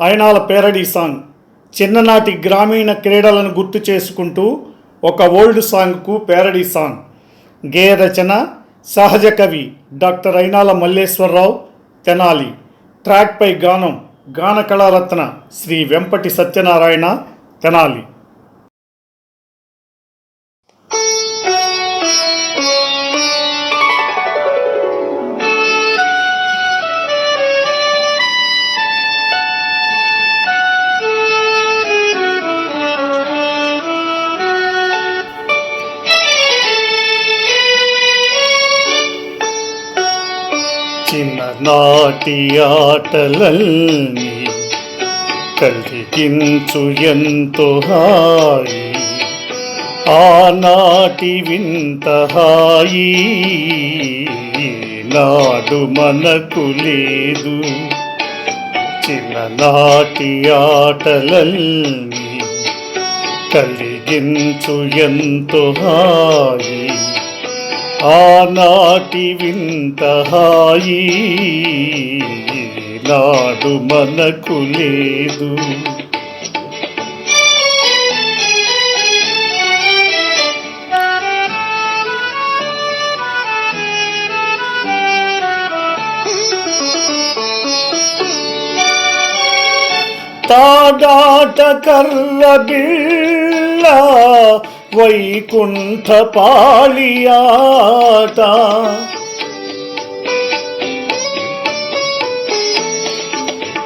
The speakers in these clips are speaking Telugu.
అయనాల పేరడీ సాంగ్. చిన్ననాటి గ్రామీణ క్రీడలను గుర్తు చేసుకుంటూ ఒక ఓల్డ్ సాంగ్కు పేరడీ సాంగ్. గేయ రచన సహజ కవి డాక్టర్ అయినాల మల్లేశ్వరరావు తెనాలి. ట్రాక్పై గానం గాన కళారత్న శ్రీ వెంపటి సత్యనారాయణ తెనాలి. నాటి ఆటలల్ని కలిగించు ఎంతో హాయి. ఆనాటి వింత హాయి. నాడు మనకు లేదు. చిన్ననాటి ఆటలల్ని కలిగించు ఎంతో హాయి. ఆనాటి వింత హాయి నాడు మనకు లేదు. తాడాట కర్ర బిళ్ళ వైకుంఠ పాళియాట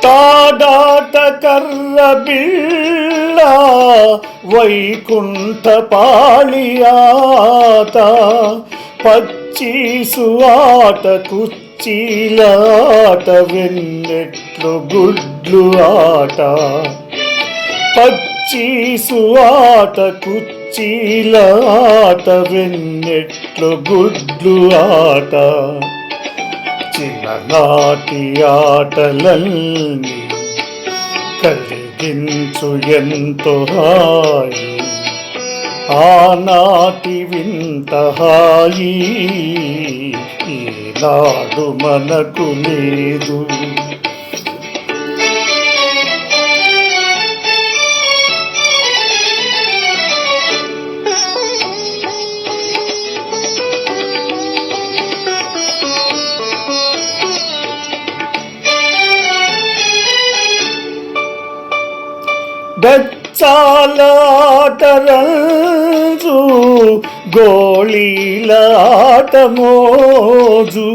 తాడాట కర్ర బిళ్ళ వైకుంఠ పాళియాట పచ్చీసు ఆట కుచ్చీలాట వెన్నెట్లు గుడ్లు ఆట. పచ్చీసు ఆట కుచ్చీల ఆట వెన్నెట్లు గుడ్లు ఆట. చిన్ననాటి ఆటలన్నీ కలిగించు ఎంతో హాయి. ఆనాటి వింత హాయి. ఈనాడు మనకు లేదు. బెచ్చాలాటరంజు గోళీలాట మోజు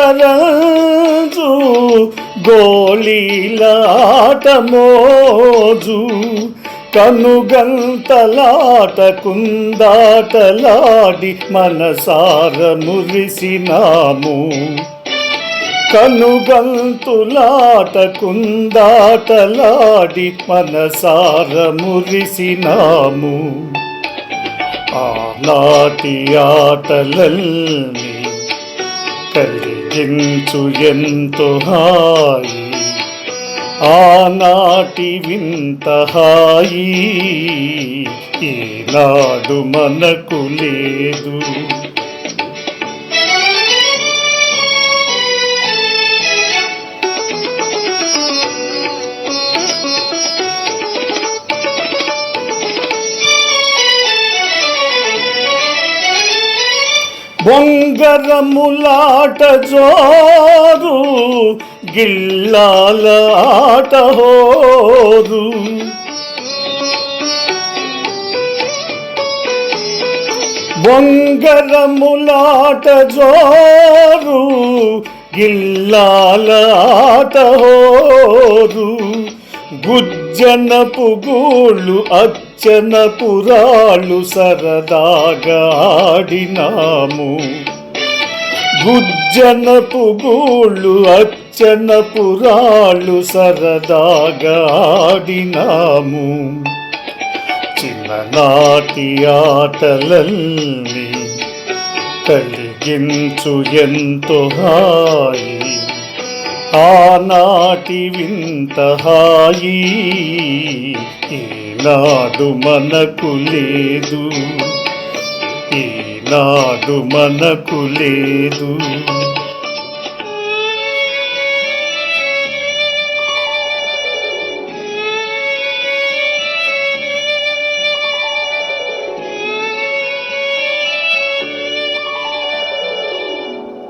బెచ్చాలాటరంజు కనుగంతలాటకుందాటలాడి మనసార మురిసినాము కనుగంతులాటకుందాటలాడి మనసార మురిసినాము ఆనాటి ఆటలల్ని కలిగించు ఎంతో హాయి. ఆనాటి వింత హాయి ఈనాడు మనకు లేదు. బొంగరములాట జోరు గిల్లాల ఆట హోరు బొంగరములాట జోరు గిల్లాల ఆట హోరు గుజ్జనపు గూళ్ళు అచ్చన పురాళ్ళు సరదాగాడినాము. గుజ్జనపు గూళ్ళు అచ్చ పురాళ్ళు సరదాగాడినాము. చిన్ననాటి ఆటలల్ని కలిగించు ఎంతో హాయి. ఆనాటి వింత హాయి. ఈనాడు మనకు లేదు. ఈనాడు మనకు లేదు.